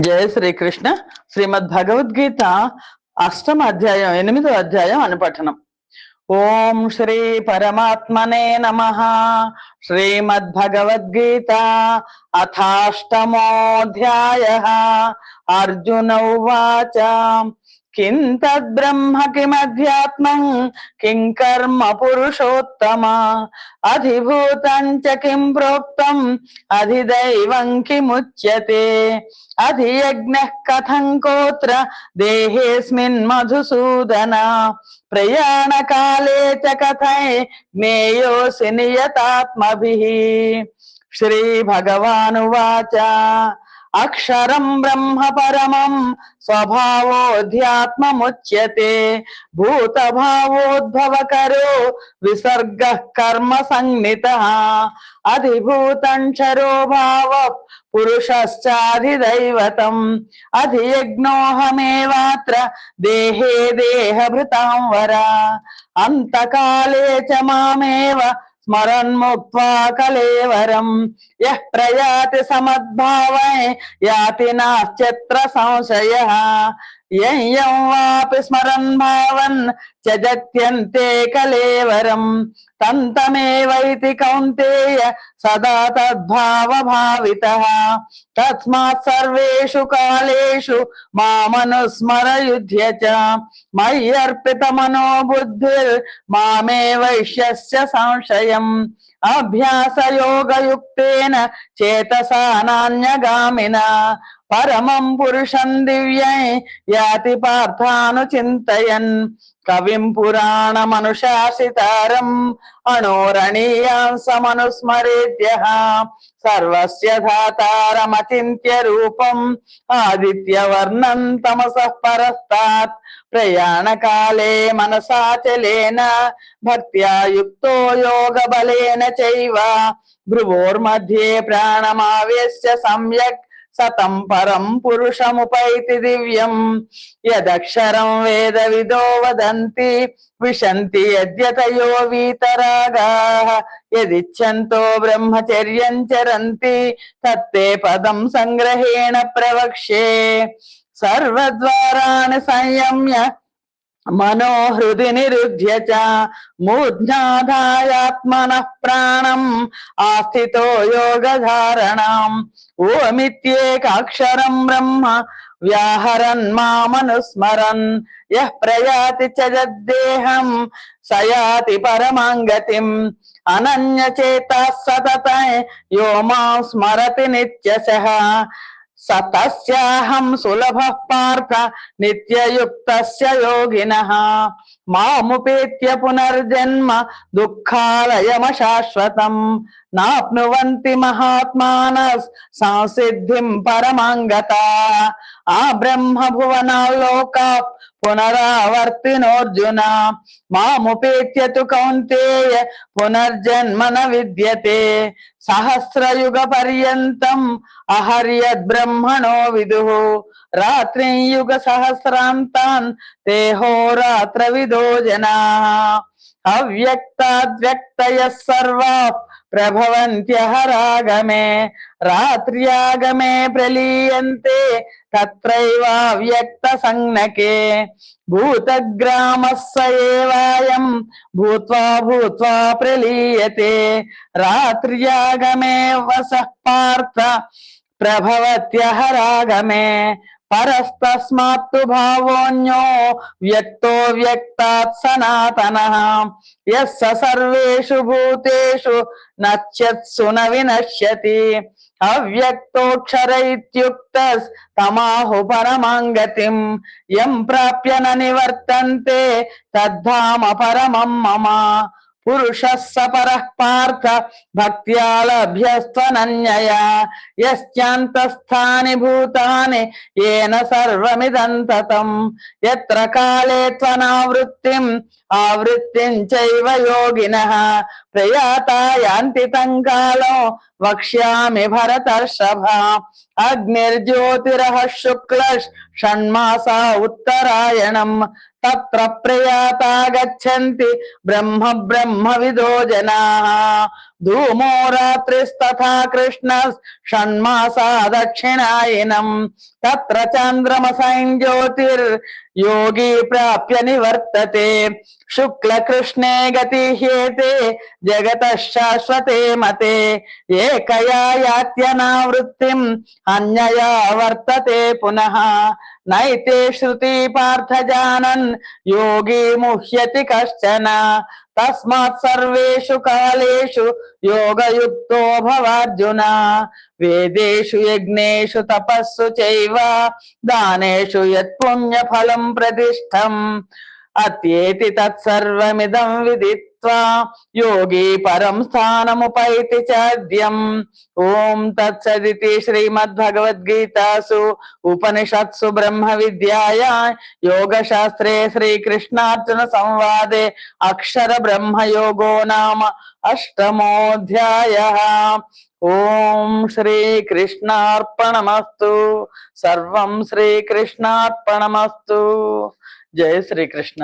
జయ శ్రీకృష్ణ శ్రీమద్ భగవద్గీత అష్టమ అధ్యాయం ఎనిమిదో అధ్యాయం అనుపఠనం. ఓం శ్రీ పరమాత్మనే నమ. శ్రీమద్ భగవద్గీత అథాష్టమోధ్యాయ. అర్జున ఉవాచ. किं तद्ब्रह्म किमध्यात्मं? किं कर्म पुरुषोत्तम? अधिभूतं च किं प्रोक्तम् अधिदैवं किमुच्यते? अधियज्ञः कथं कोत्र? देहेऽस्मिन् मधुसूदन। प्रयाणकाले च कथय? ज्ञेयोऽसि नियतात्मभिः। श्रीभगवानुवाच। अक्षर ब्रह्म परमं स्वभावोऽध्यात्ममुच्यते भूत विसर्गः कर्म संज्ञितः, अधिभूतं भाव भावः पुरुषश्चाधिदैवतम् अधियज्ञोऽहमेवात्र देहे भृतां वरा अंत काले चमेव స్మరన్ముక్వా కలేవరం యః ప్రయాతి సమద్భావై యాతి నాశ్చత్ర సంశయ యం వాపి స్మరన్ భావన్ త్యజత్యంతే కలేవరం తంతమేవైతి కౌంతేయ సదా తద్భావ భావిత తస్మాత్ సర్వేషు కాలేషు మామనుస్మరయుధ్య చ మయ్యర్పిత మనో బుద్ధిర్ మామే వైశ్యస్య సంశయం అభ్యాసయోగయుక్తేన చేతసా నాన్యగామిన పరమం పురుషం కవిం పురాణమనుశాసితారం అణోరణీయాంసమనుస్మరేద్య సర్వస్య ధాతారమచింత్య రూపం ఆదిత్యవర్ణం తమస పరస్తాత్. ప్రయాణ ప్రయాణకాలే మనసాచలేన భక్త్యాయుక్తో యోగ యోగబలేన చైవ. భ్రువోర్మధ్యే ప్రాణమావేశ్య సమ్యక్ సతం పరం పురుషముపైతి దివ్యం. యదక్షరం వేద విదో వదంతి. విశంతి యద్యతయో వీతరాగా. యదిచ్ఛంతో బ్రహ్మచర్యం చరంతి. తత్తే పదం సంగ్రహేణ ప్రవక్ష్యే. సర్వద్వారాణి సంయమ్య मनो हृदि निरुध्य च मूर्ध्याधायात्मनः आस्थि योग धारण ओमितेकाक्षर ब्रह्म व्याहरन् मामनुस्मरन् यति प्रयाति च यद्देहम् स याति परमाङ्गतिम् अनन्यचेतः सततः यो मरती स्मरति नित्यशः सतस्याहम सुलभ पार्थ नित्ययुक्तस्य योगिनः। मेत पुनर्जन्म दुःखालयमशाश्वतम्। नाप्नुवन्ति महात्मानः परमांगता आ ब्रह्म ब्रह्मभुवनाल्लोका పునరావర్తినోర్జున. మాముపేత్యతు కౌంతేయ పునర్జన్మన విద్యతే. సహస్రయుగ పర్యంతం అహర్యద్ బ్రహ్మణో విదు. రాత్రియుగ సహస్రాంతాన్ తేహోరాత్ర విదో జనా అవ్యక్తాద్వ్యక్తయ సర్వా ప్రభవంత్యహరాగమే. రాత్ర్యాగమే ప్రలీయంతే. తత్రైవావ్యక్త సంజ్ఞకే. భూతగ్రామः ఏవాయం భూత్వా భూత్వా ప్రలీయతే. రాత్ర్యాగమే వసః పార్థ ప్రభవత్యహరాగమే. పరస్తస్మాత్తు భావోన్యో వ్యక్తో వ్యక్తాత్ సనాతన ఎస్ సర్వేషు భూతేషు నశ్యత్సు న వినశ్యతి అవ్యక్తోక్షర ఇత్యుక్త తమాహు పరమాంగతిం ఎం ప్రాప్య నివర్తంతే తద్ధామ పరమం మమ పురుష సపర పార్థ భక్త్యా యశ్చాంతస్థాని భూతాని ఏన సర్వమిదంతతం ఎత్ర యత్ర కాలే త్వనావృత్తిం ఆవృత్తిం చైవ యోగిన ప్రయాత యాంతి తం కాలం वक्ष्यामि अग्निर्ज्योतिर शुक्ल षण्मास उत्तरायण त्र प्रयाता गच्छन्ति ब्रह्म विदो जना। జనాః ధూమో రాత్రిస్తథా కృష్ణ షణ్మాసా దక్షిణాయనం తత్ర చంద్రమసైన్ జ్యోతిర్ యోగి ప్రాప్య నివర్తతే శుక్ల కృష్ణే గతి హ్యేతే జగత శాశ్వతే మతే ఏకయా నైతే శృతి పార్థ జానన్ యోగి ముహ్యతి కష్టన తస్మాత్ సర్వేషు కాలేషు యోగయుక్తో భవార్జున వేదేషు యజ్ఞేషు తపస్సు చైవ దానేషు యత్పుణ్య ఫలం ప్రతిష్టం అత్యేతి తత్సర్వమిదం విదిత్ విదిత్వా యోగి పరం స్థానముపైతి చాద్యం ఓం తత్సదితి శ్రీమద్భగవద్గీతాసు ఉపనిషత్సు బ్రహ్మ విద్యాయా యోగశాస్త్రే శ్రీకృష్ణార్జున సంవాదే అక్షర బ్రహ్మ యోగో నామ అష్టమోధ్యాయ ఓం శ్రీకృష్ణార్పణమస్తు సర్వం శ్రీకృష్ణార్పణమస్తు జయ శ్రీకృష్ణ